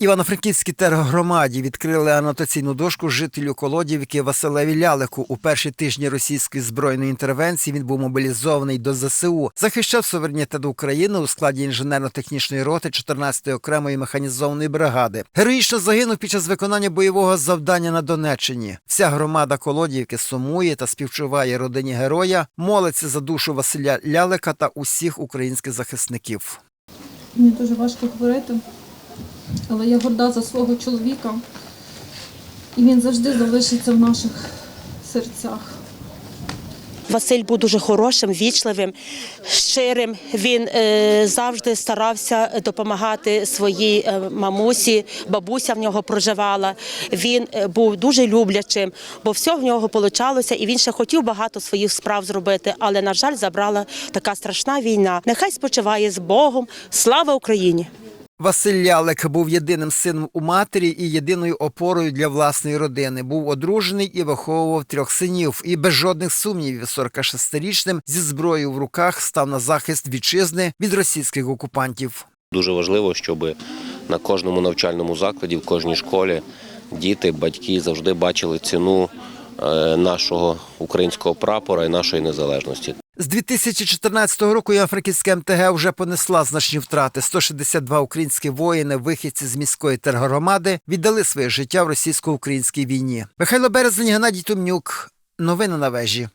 Івано-Франківській тергромаді відкрили анотаційну дошку жителю Колодівки Василеві Лялику. У перші тижні російської збройної інтервенції він був мобілізований до ЗСУ, захищав суверенітет України у складі інженерно-технічної роти 14-ї окремої механізованої бригади. Героїчно загинув під час виконання бойового завдання на Донеччині. Вся громада Колодівки сумує та співчуває родині героя, молиться за душу Василя Лялика та усіх українських захисників. Мені дуже важко говорити, але я горда за свого чоловіка, і він завжди залишиться в наших серцях. Василь був дуже хорошим, вічливим, щирим. Він е, завжди старався допомагати своїй е, мамусі. Бабуся в нього проживала. Він е, був дуже люблячим, бо все в нього получалося, і він ще хотів багато своїх справ зробити. Але, на жаль, забрала така страшна війна. Нехай спочиває з Богом. Слава Україні! Василь Лялик був єдиним сином у матері і єдиною опорою для власної родини. Був одружений і виховував трьох синів. І без жодних сумнівів 46-річним зі зброєю в руках став на захист вітчизни від російських окупантів. Дуже важливо, щоб на кожному навчальному закладі, в кожній школі діти, батьки завжди бачили ціну е, нашого українського прапора і нашої незалежності. З 2014 року Івано-Франківська МТГ вже понесла значні втрати. 162 українські воїни, вихідці з міської тергромади, віддали своє життя в російсько-українській війні. Михайло Березень, Геннадій Тумнюк. Новини на вежі.